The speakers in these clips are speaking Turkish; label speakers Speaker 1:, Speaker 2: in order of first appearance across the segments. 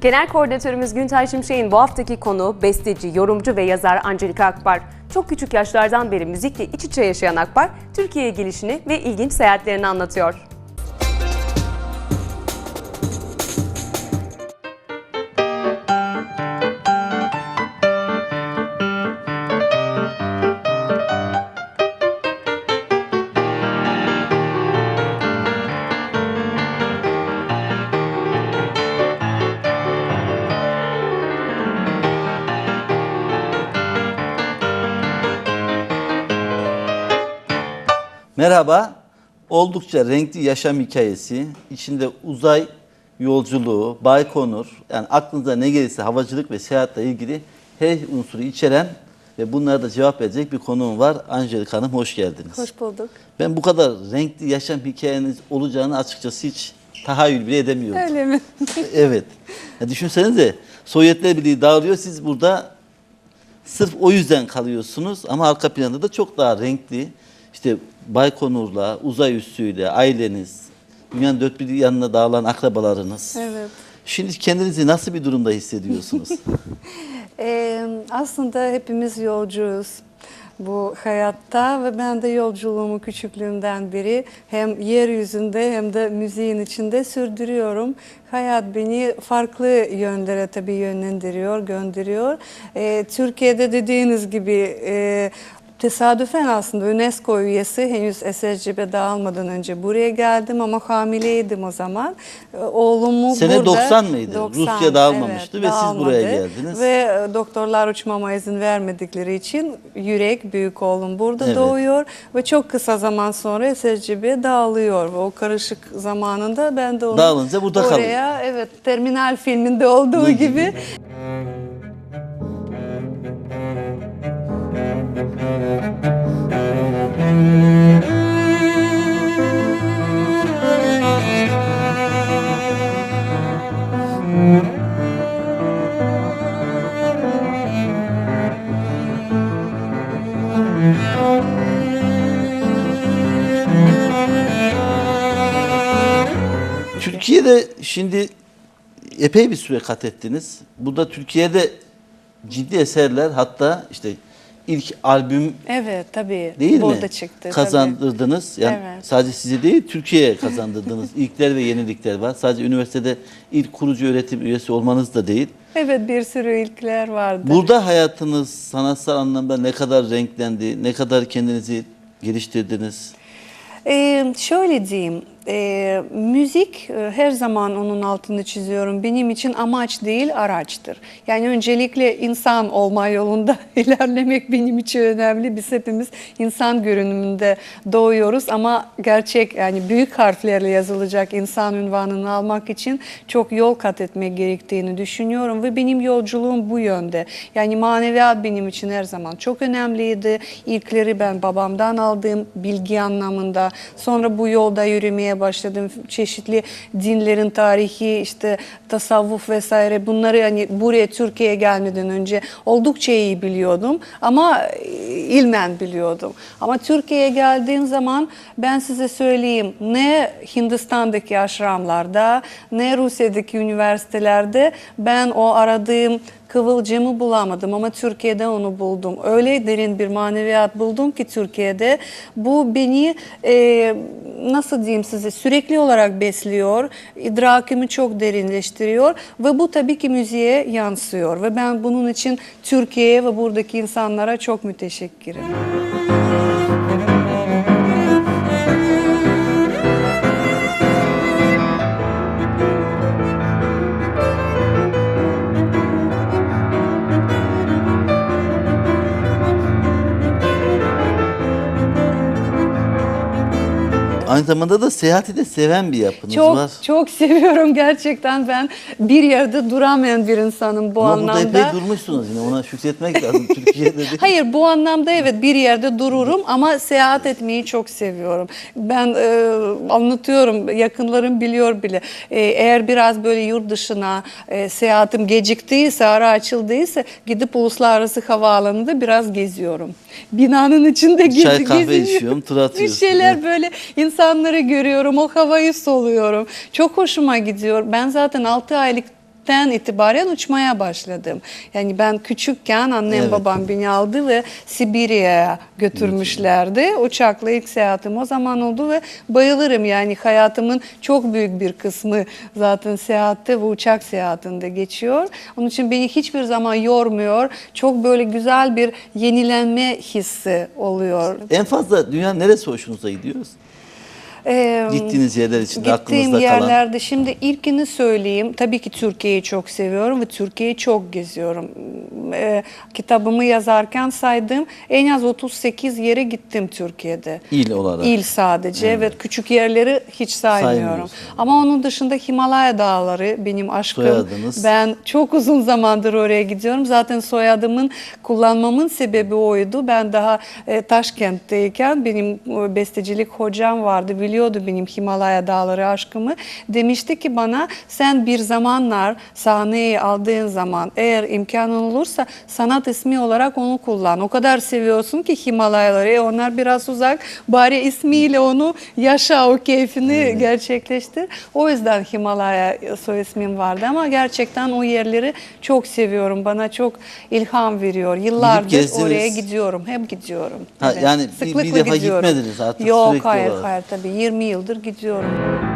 Speaker 1: Genel koordinatörümüz Güntay Şimşek'in bu haftaki konu besteci, yorumcu ve yazar Angelika Akbar. Çok küçük yaşlardan beri müzikle iç içe yaşayan Akbar, Türkiye'ye gelişini ve ilginç seyahatlerini anlatıyor.
Speaker 2: Merhaba. Oldukça renkli yaşam hikayesi, içinde uzay yolculuğu, Baykonur, yani aklınıza ne gelirse havacılık ve seyahatle ilgili her unsuru içeren ve bunlara da cevap verecek bir konuğum var. Angelika Hanım hoş geldiniz.
Speaker 1: Hoş bulduk.
Speaker 2: Ben bu kadar renkli yaşam hikayeniz olacağını açıkçası hiç tahayyül bile edemiyordum.
Speaker 1: Öyle mi?
Speaker 2: evet. Ya düşünsenize Sovyetler Birliği dağılıyor siz burada sırf o yüzden kalıyorsunuz ama arka planda da çok daha renkli. İşte Baykonur'la, uzay üssüyle, aileniz, dünyanın dört bir yanına dağılan akrabalarınız.
Speaker 3: Evet.
Speaker 2: Şimdi kendinizi nasıl bir durumda hissediyorsunuz?
Speaker 3: Ee, aslında hepimiz yolcuyuz bu hayatta ve ben de yolculuğumu küçüklüğümden beri hem yeryüzünde hem de müziğin içinde sürdürüyorum. Hayat beni farklı yönlere tabii yönlendiriyor, gönderiyor. Ee, Türkiye'de dediğiniz gibi e, Tesadüfen aslında UNESCO üyesi henüz SSCB dağılmadan önce buraya geldim ama hamileydim o zaman. Ee, Oğlumu
Speaker 2: Sene
Speaker 3: burada...
Speaker 2: 90 mıydı? Rusya dağılmamıştı ve siz buraya
Speaker 3: dağılmadı.
Speaker 2: geldiniz.
Speaker 3: Ve e, doktorlar uçmama izin vermedikleri için yürek büyük oğlum burada
Speaker 2: Evet.
Speaker 3: doğuyor ve çok kısa zaman sonra SSCB dağılıyor. Ve o karışık zamanında ben de onu
Speaker 2: Dağılınca burada
Speaker 3: oraya,
Speaker 2: kalıyor.
Speaker 3: evet terminal filminde olduğu gibi
Speaker 2: Türkiye'de şimdi epey bir süre kat ettiniz. Burada Türkiye'de ciddi eserler hatta işte ilk albüm
Speaker 3: evet tabii
Speaker 2: değil
Speaker 3: burada
Speaker 2: mi?
Speaker 3: çıktı.
Speaker 2: Kazandırdınız. Yani
Speaker 3: Evet.
Speaker 2: sadece size değil Türkiye'ye kazandırdınız. İlkler ve yenilikler var. Sadece üniversitede ilk kurucu öğretim üyesi olmanız da değil.
Speaker 3: Evet bir sürü ilkler vardı.
Speaker 2: Burada hayatınız sanatsal anlamda ne kadar renklendi, ne kadar kendinizi geliştirdiniz?
Speaker 3: Ee, şöyle diyeyim, e, müzik e, her zaman onun altını çiziyorum. Benim için amaç değil, araçtır. Yani öncelikle insan olma yolunda ilerlemek benim için önemli. Biz hepimiz insan görünümünde doğuyoruz ama gerçek yani büyük harflerle yazılacak insan ünvanını almak için çok yol kat etmek gerektiğini düşünüyorum ve benim yolculuğum bu yönde. Yani maneviyat benim için her zaman çok önemliydi. İlkleri ben babamdan aldığım bilgi anlamında. Sonra bu yolda yürümeye başladım. Çeşitli dinlerin tarihi, işte tasavvuf vesaire bunları hani buraya Türkiye'ye gelmeden önce oldukça iyi biliyordum ama e, ilmen biliyordum. Ama Türkiye'ye geldiğim zaman ben size söyleyeyim ne Hindistan'daki aşramlarda ne Rusya'daki üniversitelerde ben o aradığım kıvılcımı bulamadım ama Türkiye'de onu buldum. Öyle derin bir maneviyat buldum ki Türkiye'de. Bu beni e, nasıl diyeyim size sürekli olarak besliyor. idrakimi çok derinleştiriyor ve bu tabii ki müziğe yansıyor. Ve ben bunun için Türkiye'ye ve buradaki insanlara çok müteşekkirim.
Speaker 2: Aynı zamanda da seyahati de seven bir yapınız
Speaker 3: Çok
Speaker 2: var.
Speaker 3: çok seviyorum gerçekten ben bir yerde duramayan bir insanım bu
Speaker 2: Ama
Speaker 3: anlamda.
Speaker 2: burada epey durmuşsunuz yine ona şükretmek lazım Türkiye'de de.
Speaker 3: Hayır bu anlamda evet bir yerde dururum ama seyahat etmeyi çok seviyorum. Ben e, anlatıyorum yakınlarım biliyor bile. E, eğer biraz böyle yurt dışına e, seyahatim geciktiyse ara açıldıysa gidip uluslararası havaalanında biraz geziyorum. Binanın içinde gezi,
Speaker 2: Çay kahve
Speaker 3: geziniyorum.
Speaker 2: içiyorum, tur
Speaker 3: Bir
Speaker 2: atıyorsun.
Speaker 3: şeyler böyle insanları görüyorum o havayı soluyorum. Çok hoşuma gidiyor. Ben zaten 6 aylık küçüklükten itibaren uçmaya başladım. Yani ben küçükken annem
Speaker 2: Evet.
Speaker 3: babam beni aldı ve Sibirya'ya götürmüşlerdi. Uçakla ilk seyahatim o zaman oldu ve bayılırım yani hayatımın çok büyük bir kısmı zaten seyahatte ve uçak seyahatinde geçiyor. Onun için beni hiçbir zaman yormuyor. Çok böyle güzel bir yenilenme hissi oluyor.
Speaker 2: En fazla dünya neresi hoşunuza gidiyor?
Speaker 3: Ee,
Speaker 2: Gittiğiniz yerler içinde
Speaker 3: Gittiğim
Speaker 2: aklınızda kalan.
Speaker 3: yerlerde şimdi ilkini söyleyeyim. Tabii ki Türkiye'yi çok seviyorum ve Türkiye'yi çok geziyorum. Ee, kitabımı yazarken saydım en az 38 yere gittim Türkiye'de.
Speaker 2: İl olarak.
Speaker 3: İl sadece evet. küçük yerleri hiç saymıyorum. Ama onun dışında Himalaya dağları benim aşkım.
Speaker 2: Soyadınız?
Speaker 3: Ben çok uzun zamandır oraya gidiyorum. Zaten soyadımın kullanmamın sebebi oydu. Ben daha e, Taşkent'teyken benim e, bestecilik hocam vardı. Biliyordu benim Himalaya dağları aşkımı. Demişti ki bana sen bir zamanlar sahneyi aldığın zaman eğer imkanın olursa sanat ismi olarak onu kullan. O kadar seviyorsun ki Himalayaları. E, onlar biraz uzak. Bari ismiyle onu yaşa o keyfini gerçekleştir. O yüzden Himalaya soy ismim vardı ama gerçekten o yerleri çok seviyorum. Bana çok ilham veriyor. Yıllardır oraya gidiyorum. Hep gidiyorum.
Speaker 2: Ha, yani bir- bir defa gitmediniz artık
Speaker 3: Yok
Speaker 2: sürekli
Speaker 3: hayır
Speaker 2: olarak.
Speaker 3: hayır tabii 20 yıldır gidiyorum.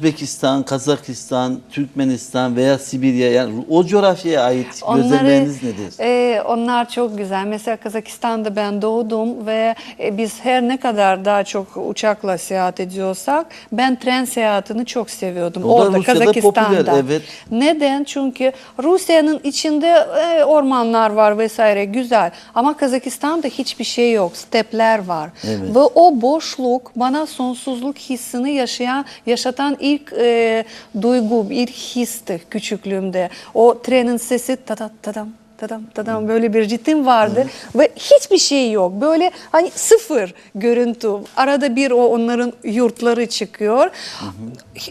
Speaker 2: Özbekistan, Kazakistan, Türkmenistan veya Sibirya yani o coğrafyaya ait gözlemleriniz nedir?
Speaker 3: e, onlar çok güzel. Mesela Kazakistan'da ben doğdum ve e, biz her ne kadar daha çok uçakla seyahat ediyorsak ben tren seyahatini çok seviyordum.
Speaker 2: O da
Speaker 3: Orada
Speaker 2: Rusya'da
Speaker 3: Kazakistan'da.
Speaker 2: popüler, evet.
Speaker 3: Neden? Çünkü Rusya'nın içinde e, ormanlar var vesaire güzel ama Kazakistan'da hiçbir şey yok. Stepler var.
Speaker 2: Evet.
Speaker 3: Ve o boşluk bana sonsuzluk hissini yaşayan yaşatan ilk e, duygu, ilk histi küçüklüğümde. O trenin sesi tadat tadam tadam tadam böyle bir ritim vardı ve hiçbir şey yok. Böyle hani sıfır görüntü. Arada bir o onların yurtları çıkıyor.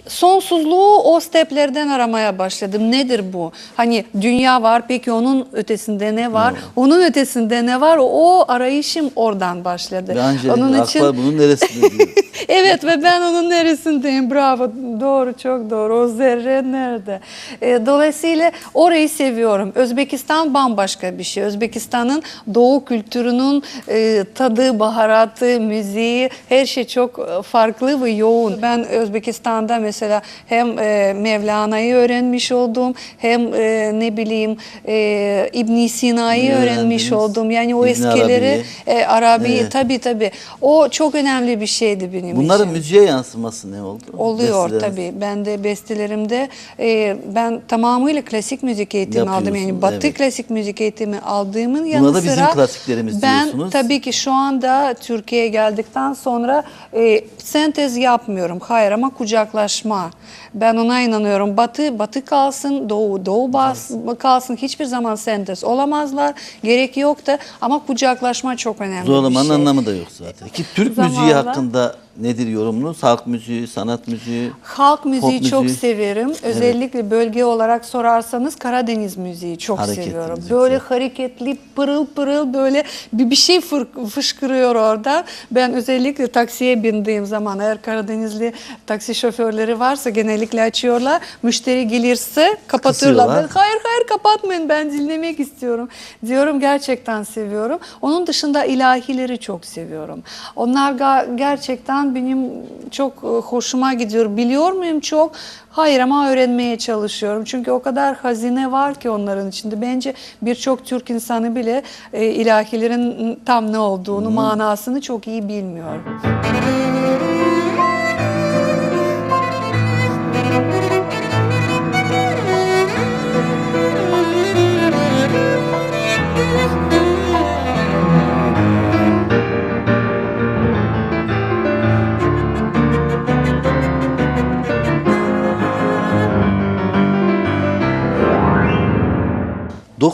Speaker 3: Sonsuzluğu o steplerden aramaya başladım. Nedir bu? Hani dünya var peki onun ötesinde ne var? Onun ötesinde ne var? O arayışım oradan başladı.
Speaker 2: Ve Angelik
Speaker 3: Onun
Speaker 2: Akbar bunun neresinde diyor.
Speaker 3: evet ve ben onun neresindeyim bravo doğru çok doğru o zerre nerede E, dolayısıyla orayı seviyorum Özbekistan bambaşka bir şey Özbekistan'ın doğu kültürünün e, tadı baharatı müziği her şey çok e, farklı ve yoğun ben Özbekistan'da mesela hem e, Mevlana'yı öğrenmiş oldum hem e, ne bileyim e, İbn Sina'yı öğrenmiş oldum yani o
Speaker 2: İbn
Speaker 3: eskileri
Speaker 2: Arabi'yi.
Speaker 3: e, Arabi'yi
Speaker 2: Evet.
Speaker 3: tabii tabii. O çok önemli bir şeydi benim
Speaker 2: Bunların
Speaker 3: için.
Speaker 2: müziğe yansıması ne oldu?
Speaker 3: Oluyor
Speaker 2: Besteleriniz.
Speaker 3: tabii. Ben de bestelerimde e, ben tamamıyla klasik müzik eğitimi aldım. Yani batı
Speaker 2: evet.
Speaker 3: klasik müzik eğitimi aldığımın yanı
Speaker 2: da bizim
Speaker 3: sıra
Speaker 2: klasiklerimiz
Speaker 3: ben
Speaker 2: diyorsunuz.
Speaker 3: tabii ki şu anda Türkiye'ye geldikten sonra e, sentez yapmıyorum. Hayır ama kucaklaşma. Ben ona inanıyorum. Batı batı kalsın, doğu doğu bas, kalsın. Hiçbir zaman sentez olamazlar. Gerek yok da ama kucaklaşma çok önemli bir
Speaker 2: Zorlamanın
Speaker 3: şey.
Speaker 2: anlamı da yok zaten. Ki Türk müziği
Speaker 3: Zamanla-
Speaker 2: hakkında nedir yorumunuz? Halk müziği, sanat müziği.
Speaker 3: Halk müziği
Speaker 2: Pop
Speaker 3: çok
Speaker 2: müziği.
Speaker 3: severim. Özellikle bölge olarak sorarsanız Karadeniz müziği çok
Speaker 2: Hareketli
Speaker 3: seviyorum.
Speaker 2: müzik,
Speaker 3: Böyle hareketli, pırıl pırıl böyle bir, bir şey fır- fışkırıyor orada. Ben özellikle taksiye bindiğim zaman eğer Karadenizli taksi şoförleri varsa genellikle açıyorlar. Müşteri gelirse kapatırlar.
Speaker 2: Kısıyorlar.
Speaker 3: Ben, hayır hayır kapatmayın ben dinlemek istiyorum. Diyorum gerçekten seviyorum. Onun dışında ilahileri çok seviyorum. Onlar ga- gerçekten benim çok e, hoşuma gidiyor. Biliyor muyum çok? Hayır ama öğrenmeye çalışıyorum. Çünkü o kadar hazine var ki onların içinde. Bence birçok Türk insanı bile e, ilahilerin tam ne olduğunu, manasını çok iyi bilmiyor.
Speaker 2: Hı.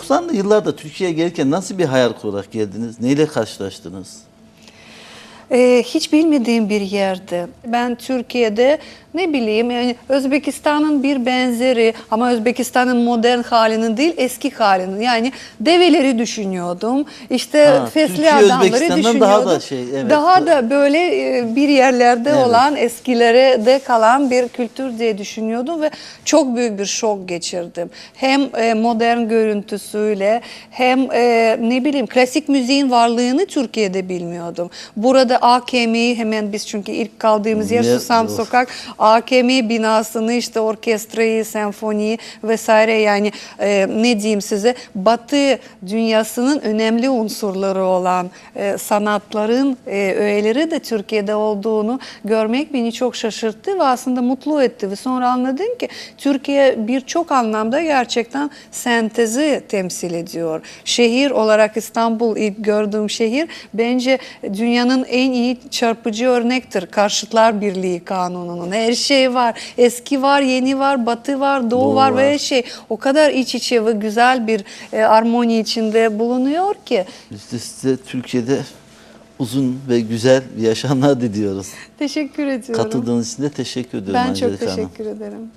Speaker 2: 90'lı yıllarda Türkiye'ye gelirken nasıl bir hayal kurarak geldiniz? Neyle karşılaştınız?
Speaker 3: Ee, hiç bilmediğim bir yerde. Ben Türkiye'de ne bileyim yani Özbekistan'ın bir benzeri ama Özbekistan'ın modern halinin değil eski halinin yani develeri düşünüyordum işte
Speaker 2: Ha,
Speaker 3: fesli
Speaker 2: Türkiye
Speaker 3: adamları düşünüyordum.
Speaker 2: daha da şey, evet.
Speaker 3: Daha da böyle e, bir yerlerde
Speaker 2: Evet.
Speaker 3: olan eskilere de kalan bir kültür diye düşünüyordum ve çok büyük bir şok geçirdim. Hem e, modern görüntüsüyle hem e, ne bileyim klasik müziğin varlığını Türkiye'de bilmiyordum. Burada AKM'yi hemen biz çünkü ilk kaldığımız yer
Speaker 2: Ne-
Speaker 3: Susam
Speaker 2: of.
Speaker 3: Sokak AKM binasını işte orkestrayı, senfoniyi vesaire yani e, ne diyeyim size Batı dünyasının önemli unsurları olan e, sanatların e, öğeleri de Türkiye'de olduğunu görmek beni çok şaşırttı ve aslında mutlu etti ve sonra anladım ki Türkiye birçok anlamda gerçekten sentezi temsil ediyor. Şehir olarak İstanbul ilk gördüğüm şehir bence dünyanın en iyi çarpıcı örnektir. Karşıtlar Birliği Kanunu'nun. Her şey var. Eski var, yeni var, batı var, doğu,
Speaker 2: Doğu
Speaker 3: var,
Speaker 2: var.
Speaker 3: ve her şey o kadar iç içe ve güzel bir e, armoni içinde bulunuyor ki.
Speaker 2: Biz de size Türkiye'de uzun ve güzel yaşamlar diliyoruz.
Speaker 3: Teşekkür ediyorum.
Speaker 2: Katıldığınız için de teşekkür ediyorum
Speaker 3: ben çok
Speaker 2: Angelika Hanım.
Speaker 3: teşekkür ederim.